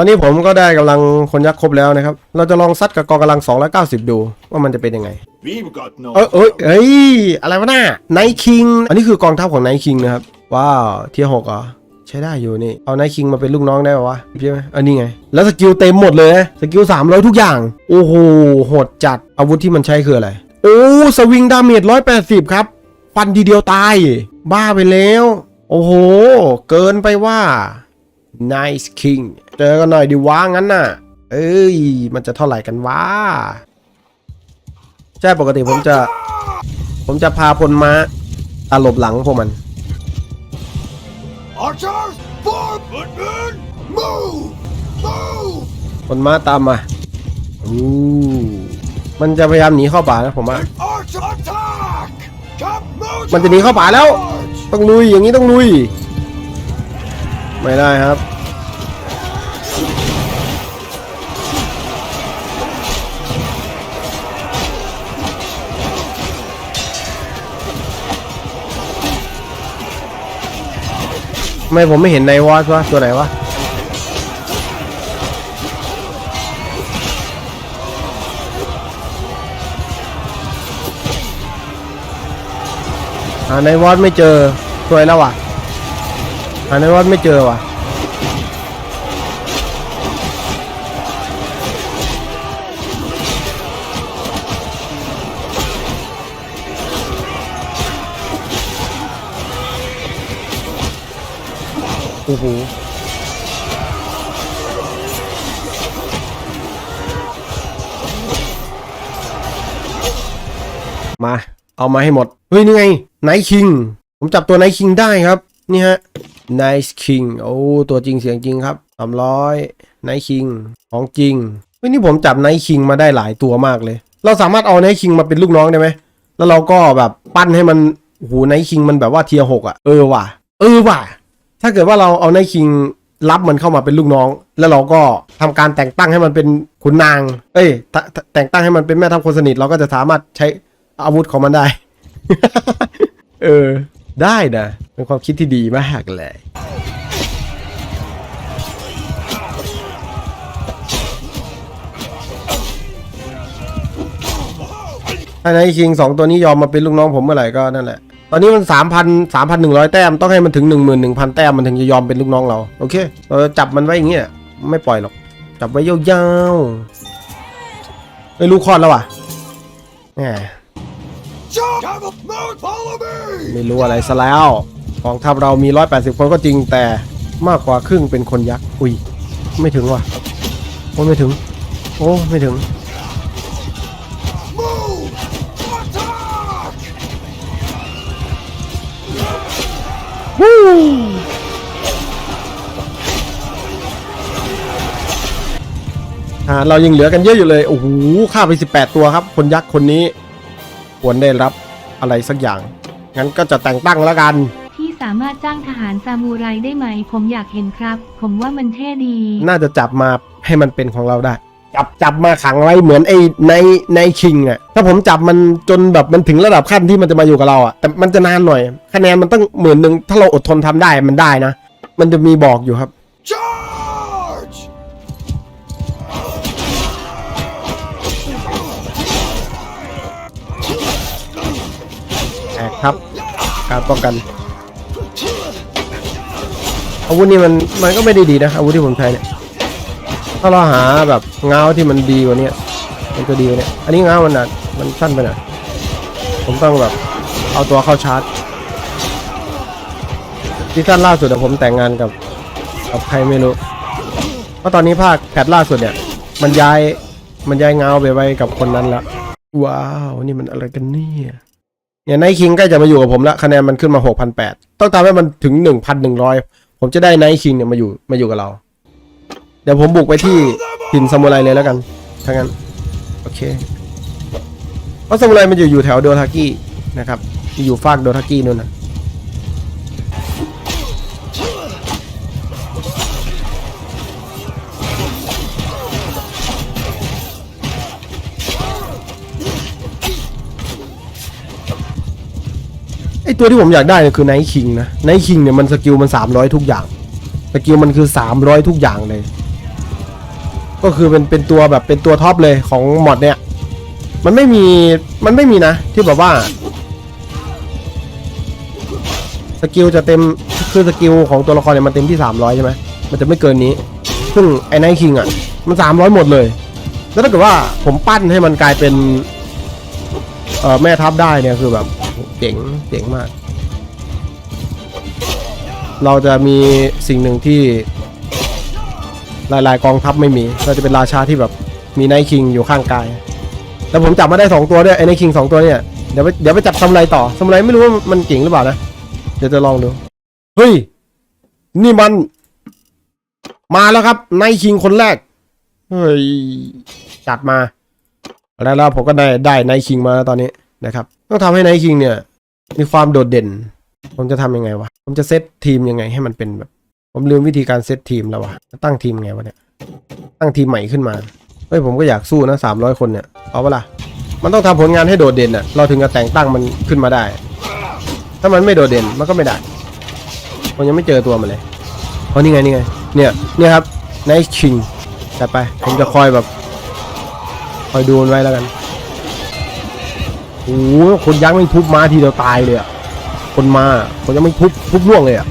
อนนี้ผมก็ได้กำลังคนยักษ์ครบแล้วนะครับ เราจะลองซัดกับกองกำลัง 290 ดูว่ามันจะเป็นยังไง We've got no เอ้ยเอ้ยเอ้ยอะไรวะน่าไนคิง อันนี้คือกองทัพของไนคิงนะครับ ว้าว เทียร์หกเหรอใช้ได้อยู่นี่ เอาไนคิงมาเป็นลูกน้องได้ปะวะใช่ไหมอันนี้ไง แล้วสกิลเต็มหมดเลยนะ สกิล300ทุกอย่าง โอ้โหโหดจัด อาวุธที่มันใช้คืออะไร โอ้สวิงดาเมจ180ครับ ฟันทีเดียวตาย บ้าไปแล้ว โอ้โห เกินไปว่า Nice King เจอกันหน่อยดิวะงั้นน่ะ เอ้ย มันจะเท่าไหร่กันวะ ใช่ปกติผมจะ ผมจะพาพลม้าตาหลบหลังพวกมัน Archers, form, footmen, move, move. พลม้าตามมาอู้มันจะพยายามหนีเข้าป่านะผมว่า Arch attack. Cap มันจะหนีเข้าป่าแล้ว March. ต้องลุยอย่างนี้ต้องลุย ไม่ได้ครับ ไม่ผมไม่เห็นในวอสวะตัวไหนวะหาในวอสไม่เจอสวยแล้วว่ะ หาในวอสไม่เจอว่ะโอ้โหมา เอามาให้หมด เฮ้ย นี่ไงไนคิง ผมจับตัวไนคิงได้ครับ นี่ฮะ Nice King โอ้ตัวจริงเสียงจริงครับสามร้อยไนคิงของจริงเฮ้ยนี่ผมจับไนคิงมาได้หลายตัวมากเลย เราสามารถเอาไนคิงมาเป็นลูกน้องได้ไหมแล้วเราก็แบบปั้นให้มันโอ้โหไนคิงมันแบบว่าเทียหกอะเออว่ะ เออว่ะ ถ้าเกิดว่าเราเอาไนคิงรับมันเข้ามาเป็นลูกน้อง แล้วเราก็ทำการแต่งตั้งให้มันเป็นขุนนาง เอ้ย แต่งตั้งให้มันเป็นแม่ทัพคนสนิทเราก็จะสามารถใช้อาวุธของมันได้ เออ ได้นะ เป็นความคิดที่ดีมากเลยถ้าไนคิงสองตัวนี้ยอมมาเป็นลูกน้องผมเมื่อไหร่ก็นั่นแหละ ตอนนี้มันสามพันสามพันหนึ่งร้อยแต้ม ต้องให้มันถึงหนึ่งหมื่นหนึ่งพันแต้มมันถึงจะยอมเป็นลูกน้องเรา โอเค เราจะจับมันไว้อย่างเงี้ย ไม่ปล่อยหรอก จับไว้ยาวๆไม่รู้คลอดแล้วว่ะแหม ไม่รู้อะไรซะแล้วกองทัพเรามี 180 คนก็จริงแต่มากกว่าครึ่งเป็นคนยักษ์ อุ้ย ไม่ถึงว่ะ โอ้ไม่ถึง โอ้ไม่ถึง Move. Attack. อ่าเรายังเหลือกันเยอะอยู่เลย โอ้โหฆ่าไป 18 ตัวครับ คนยักษ์คนนี้ ควรได้รับอะไรสักอย่าง งั้นก็จะแต่งตั้งแล้วกันที่สามารถจ้างทหารซามูไรได้ไหม ผมอยากเห็นครับ ผมว่ามันเท่ดี น่าจะจับมาให้มันเป็นของเราได้ จับจับมาขังไว้เหมือนไอ้ในในคิงอะถ้าผมจับมันจนแบบมันถึงระดับขั้นที่มันจะมาอยู่กับเราอะแต่มันจะนานหน่อย คะแนนมันต้องหมื่นหนึ่งถ้าเราอดทนทำได้มันได้นะ มันจะมีบอกอยู่ครับ การป้องกัน อาวุธนี่มันมันก็ไม่ได้ดีนะอาวุธที่ผมใช้เนี่ยถ้าเราหาแบบเงาที่มันดีกว่านี้มันจะดีกว่านี้อันนี้เงามันอะมันสั้นไปหน่อยผมต้องแบบเอาตัวเข้าชาร์จที่สั้นล่าสุดอะผมแต่งงานกับกับใครไม่รู้เพราะตอนนี้ภาคแพทล่าสุดเนี่ย มันย้ายมันย้ายเงาไปไว้กับคนนั้นแล้วว้าว นี่มันอะไรกันเนี่ย เนี่ยไนคิงใกล้จะมาอยู่กับผมแล้วคะแนนมันขึ้นมา6,800ต้องทำให้มันถึง1,100ผมจะได้ไนคิงเนี่ยมาอยู่มาอยู่กับเรา เดี๋ยวผมบุกไปที่ถิ่นซามูไรเลยแล้วกันถ้างั้นโอเคเพราะซามูไรมันอยู่อยู่แถวโดทากินะครับอยู่ฟากโดทากินู่นนะ ตัวที่ผมอยากได้เนี่ยคือไนท์คิงนะไนท์คิงเนี่ยมันสกิลมัน 300 ทุกอย่าง สกิลมันคือ 300 ทุกอย่างเลย ก็คือเป็นเป็นตัวแบบเป็นตัวท็อปเลยของมอดเนี่ย มันไม่มีมันไม่มีนะ ที่แบบว่า สกิลจะเต็มคือสกิลของตัวละครเนี่ยมันเต็มที่ 300 ใช่ไหมมันจะไม่เกินนี้ ซึ่งไอ้ไนท์คิงอะมัน 300 หมดเลย แล้วถ้าเกิดว่าผมปั้นให้มันกลายเป็นเอ่อแม่ทัพได้เนี่ยคือแบบ เจ๋งเจ๋งมาก เราจะมีสิ่งหนึ่งที่หลายๆกองทัพไม่มีเราจะเป็นราชาที่แบบมีไนท์คิงอยู่ข้างกาย แล้วผมจับมาได้สองตัวด้วยไอ้ไนท์คิงสองตัวเนี่ย เดี๋ยวไปเดี๋ยวไปจับซามูไรต่อซามูไรไม่รู้ว่ามันเก่งหรือเปล่านะ เดี๋ยวจะลองดู เฮ้ย นี่มัน มาแล้วครับไนท์คิงคนแรก เฮ้ย จัดมา แล้วแล้วผมก็ได้ได้ไนท์คิงมาแล้วตอนนี้นะครับ ต้องทำให้ไนท์คิงเนี่ย มีความโดดเด่น ผมจะทำยังไงวะ ผมจะเซตทีมยังไงให้มันเป็นแบบ ผมลืมวิธีการเซตทีมแล้ววะตั้งทีมไงวะเนี่ย ตั้งทีมใหม่ขึ้นมา เฮ้ยผมก็อยากสู้นะสามร้อยคนเนี่ย เอาเปะล่ะมันต้องทำผลงานให้โดดเด่นอะ เราถึงจะแต่งตั้งมันขึ้นมาได้ ถ้ามันไม่โดดเด่นมันก็ไม่ได้ผมยังไม่เจอตัวมันเลยเพราะนี่ไงนี่ไง เนี่ยเนี่ยครับไนท์คิงจัดไป ผมจะคอยแบบ คอยดูมันไว้แล้วกัน อ้คนยักษ์ไม่ทุบมาทีเดียวตายเลยอะ คนมา คนยังไม่ทุบทุบล่วงเลยอะ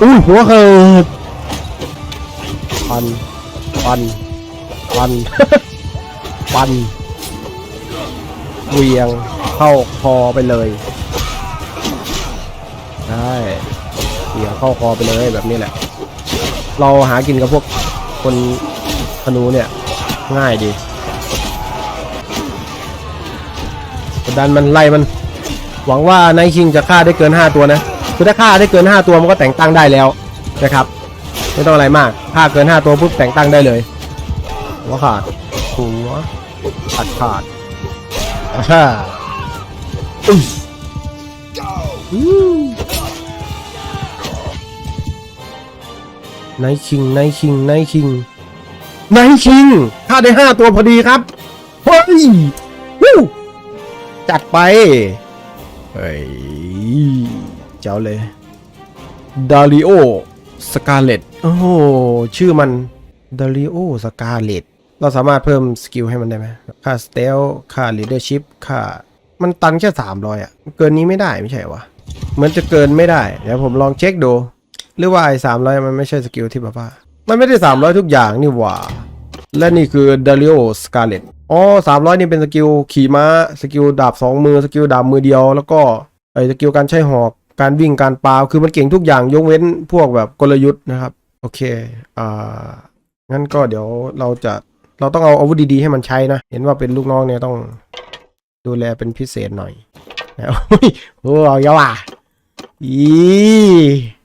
อุ้ยหัวเขิดปัน ปัน ปัน ปัน เวียง เข้าคอไปเลย ได้เวียงเข้าคอไปเลยแบบนี้แหละ เราหากินกับพวกคนธนูเนี่ย ง่ายดี ดันมันไล่มัน หวังว่าไนคิงจะฆ่าได้เกิน 5 ตัวนะคือถ้าฆ่าได้เกิน 5 ตัวมันก็แต่งตั้งได้แล้วนะครับ ไม่ต้องอะไรมากฆ่าเกิน 5 ตัวปุ๊บแต่งตั้งได้เลยหัวขาดหัวขาดขาดอ่าไนคิงไนคิงไนคิงไนคิงฆ่าได้ 5 ตัวพอดีครับเฮ้ย จัดไป เฮ้ย เจ้าเลย ดาริโอ สกาเลตโอ้โห ชื่อมัน ดาริโอ สกาเลตเราสามารถเพิ่มสกิลให้มันได้ไหมค่าสเตลค่าลีดเดอร์ชิพค่า มันตันแค่สามร้อยอะ เกินนี้ไม่ได้ไม่ใช่วะเหมือนจะเกินไม่ได้ เดี๋ยวผมลองเช็คดู หรือว่าไอ้สามร้อยมันไม่ใช่สกิลที่แบบว่า มันไม่ได้สามร้อยทุกอย่างนี่หว่า และนี่คือดาริโอสกาเลตอ๋อสามร้อยนี่เป็นสกิลขี่ม้า สกิลดาบสองมือ สกิลดาบมือเดียว แล้วก็ไอสกิลการใช้หอก การวิ่ง การปาคือมันเก่งทุกอย่างยกเว้นพวกแบบกลยุทธ์นะครับ โอเค อ่า งั้นก็เดี๋ยวเราจะเราต้องเอาอาวุธดีๆให้มันใช้นะ เห็นว่าเป็นลูกน้องเนี่ยต้องดูแลเป็นพิเศษหน่อยนะโอ้ยโอ้เอาเยอะว่ะอี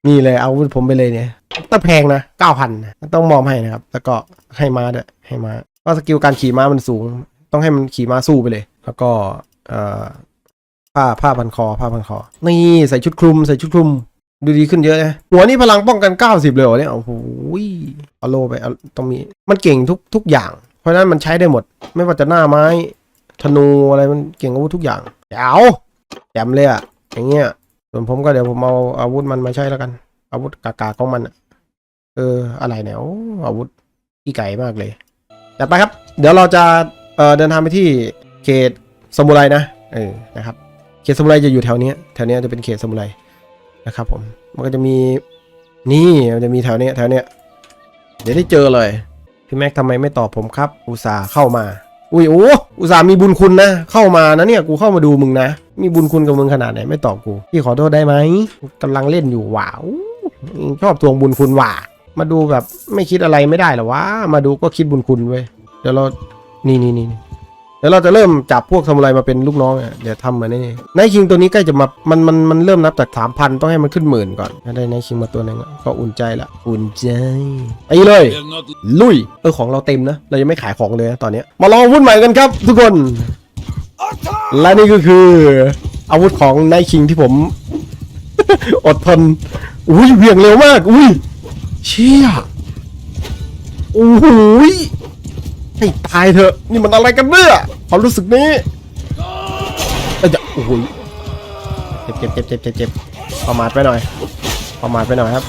นี่เลยเอาอาวุธผมไปเลยเนี่ยต้องแพงนะเก้าพันต้องมอมให้นะครับ แล้วก็ให้ม้าด้วย ให้ม้าเพราะสกิลการขี่ม้ามันสูง ต้องให้มันขี่ม้าสู้ไปเลย แล้วก็เอ่อผ้าผ้าพันคอ ผ้าพันคอ นี่ใส่ชุดคลุมใส่ชุดคลุม ดูดีขึ้นเยอะนะหัวนี่พลังป้องกัน 90 เลยเหรอเนี่ยโอ้โหเอาโลไปเอาต้องมีมันเก่งทุกทุกอย่าง เพราะนั้นมันใช้ได้หมด ไม่ว่าจะหน้าไม้ธนูอะไรมันเก่งอาวุธทุกอย่างแจ๋วแจมเลยอะอย่างเงี้ยส่วนผมก็เดี๋ยวผมเอาอาวุธมันมาใช้แล้วกัน อาวุธกากาของมันอะเอออะไรเนี่ยโอ้อาวุธอีไก่มากเลย จัดไปครับ เดี๋ยวเราจะเเดินทางไปที่เขตสมุไรนะเออนะครับเขตสมุไรจะอยู่แถวนี้แถวนี้จะเป็นเขตสมุไรนะครับผมมันก็จะมีนี่มันจะมีแถวเนี้ยแถวเนี้ยเดี๋ยวได้เจอเลยพี่แม็กทำไมไม่ตอบผมครับ อุตส่าห์เข้ามา อุ้ยโอ้อุตส่าห์มีบุญคุณนะ เข้ามานะเนี่ยกูเข้ามาดูมึงนะ มีบุญคุณกับมึงขนาดไหนไม่ตอบกูพี่ขอโทษได้ไหมกำลังเล่นอยู่ว้าวชอบทวงบุญคุณว่ะ มาดูแบบไม่คิดอะไรไม่ได้หรอวะ มาดูก็คิดบุญคุณเว้ย เดี๋ยวเรา นี่นี่นี่เดี๋ยวเราจะเริ่มจับพวกซามูไรมาเป็นลูกน้องอะ เดี๋ยวทำมือนนี่ไนท์คิงตัวนี้ใกล้จะมา มัน มัน มันเริ่มนับจากสามพันต้องให้มันขึ้นหมื่นก่อนถ้าได้นท์คิงมาตัวนึงอะก็อุ่นใจละ อุ่นใจไอ้เลย ลุย เออของเราเต็มนะ เรายังไม่ขายของเลยตอนเนี้ยมาลองอาวุธใหม่กันครับ ทุกคน และนี่ก็คือ อาวุธของนท์คิงที่ผม อดทน อุ้ยเวียงเร็วมาก อุ้ย เชี่ยโอ้โหยให้ตายเถอะ นี่มันอะไรกันเนี่ยความรู้สึกนี้เอ้ยจะโอ้โหยเจ็บเจ็บเจ็บเจ็บเจ็บเจ็บประมาทไปหน่อย ประมาทไปหน่อยครับ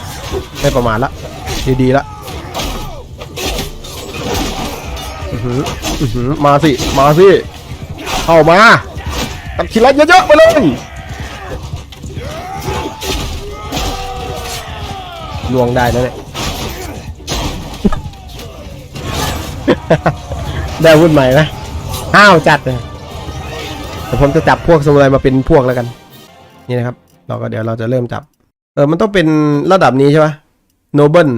ไม่ประมาทละ ดีๆละหืออือหือมาสิ มาสิ เข้ามาตัดทีละเยอะๆไปเลยลวงได้นะเนี่ย ได้อาวุธใหม่ไหมห้าวจัดเลยแต่ผมจะจับพวกสมุไรมาเป็นพวกแล้วกัน นี่นะครับ เราก็เดี๋ยวเราจะเริ่มจับ เออมันต้องเป็นระดับนี้ใช่ปะโนเบิล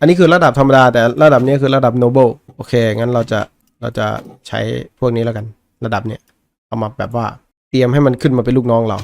อันนี้คือระดับธรรมดา แต่ระดับนี้คือระดับโนเบิลโอเค งั้นเราจะเราจะใช้พวกนี้แล้วกัน ระดับเนี้ยเอามาแบบว่าเตรียมให้มันขึ้นมาเป็นลูกน้องเรา